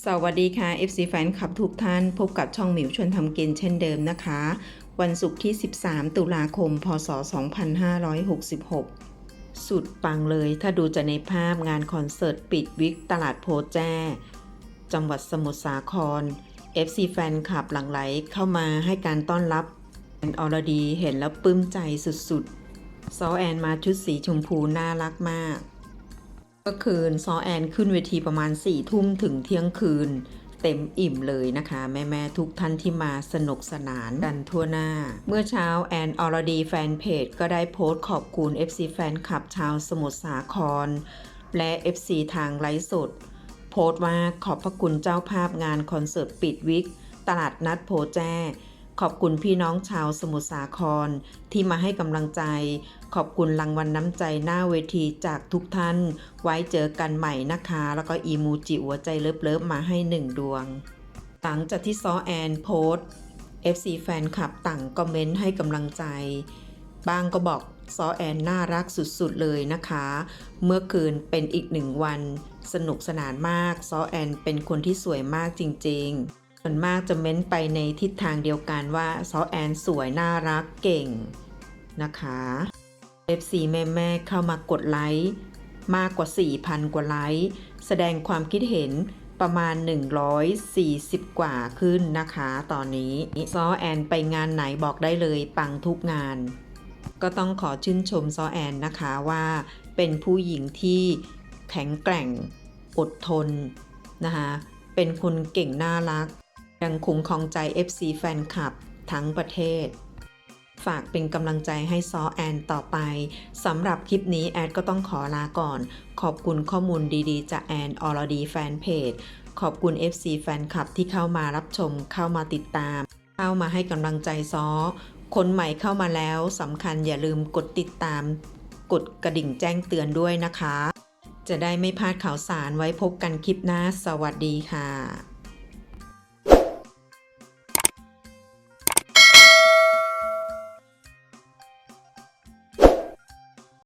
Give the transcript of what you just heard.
สวัสดีค่ะ FC แฟนคลับทุกท่านพบกับช่องหมิวชวนทำกินเช่นเดิมนะคะ วันศุกร์ที่ 13 ตุลาคม พศ 2566 สุดปังเลยถ้าดูจากในภาพงานคอนเสิร์ตปิดวิกตลาดโพแจ้จังหวัดสมุทรสาคร FC แฟนคลับหลั่งไหลเข้ามาให้การต้อนรับแอนอรดีเห็นแล้วปลื้มใจสุดๆซอแอนมาชุดสีชมพูน่ารักมาก ก็คืนซอแอนขึ้นเวทีประมาณ4ี่ทุ่มถึงเที่ยงคืน เต็มอิ่มเลยนะคะ แม่ๆทุกท่านที่มาสนุกสนานกันทั่วหน้า เมื่อเช้าแอนอรดีแฟนเพจก็ได้โพสต์ขอบคุณ FC แฟนคลับชาวสมุทรสาคร และ FC ทางไลฟ์สดโพสต์ว่าขอบพระคุณเจ้าภาพงานคอนเสิร์ตปิดวิก ตลาดนัดโพแจ้ ขอบคุณพี่น้องชาวสมุทรสาครที่มาให้กำลังใจ ขอบคุณรางวัลน้ำใจหน้าเวทีจากทุกท่าน ไว้เจอกันใหม่นะคะ แล้วก็อีมูจิหัวใจเลิฟๆมาให้หนึ่งดวง หลังจากที่ซอแอนโพสต์ FC แฟนคลับต่างคอมเมนต์ให้กำลังใจบางก็บอกซอแอนน่ารักสุดๆเลยนะคะ เมื่อคืนเป็นอีกหนึ่งวัน สนุกสนานมาก ซอแอนเป็นคนที่สวยมากจริง ๆ ส่วนมากจะเม้นไปในทิศทางเดียวกันว่าซอแอนสวยน่ารักเก่งนะคะ FC แม่ๆเข้ามากดไลค์มากกว่า 4,000 กว่าไลค์แสดงความคิดเห็นประมาณ 140 กว่าขึ้นนะคะ ตอนนี้ซอแอนไปงานไหนบอกได้เลยปังทุกงาน ก็ต้องขอชื่นชมซอแอนนะคะว่าเป็นผู้หญิงที่แข็งแกร่งอดทนนะคะเป็นคนเก่งน่ารัก ยังคงคองใจ FC แฟนคลับทั้งประเทศ ฝากเป็นกำลังใจให้ซอแอนต่อไปสำหรับคลิปนี้แอดก็ต้องขอลาก่อน ขอบคุณข้อมูลดีๆ จากแอนออรดีแฟนเพจขอบคุณ FC แฟนคลับที่เข้ามารับชมเข้ามาติดตาม เข้ามาให้กำลังใจซอคนใหม่เข้ามาแล้วสำคัญอย่าลืมกดติดตาม กดกระดิ่งแจ้งเตือนด้วยนะคะ จะได้ไม่พลาดข่าวสารไว้พบกันคลิปหน้า สวัสดีค่ะ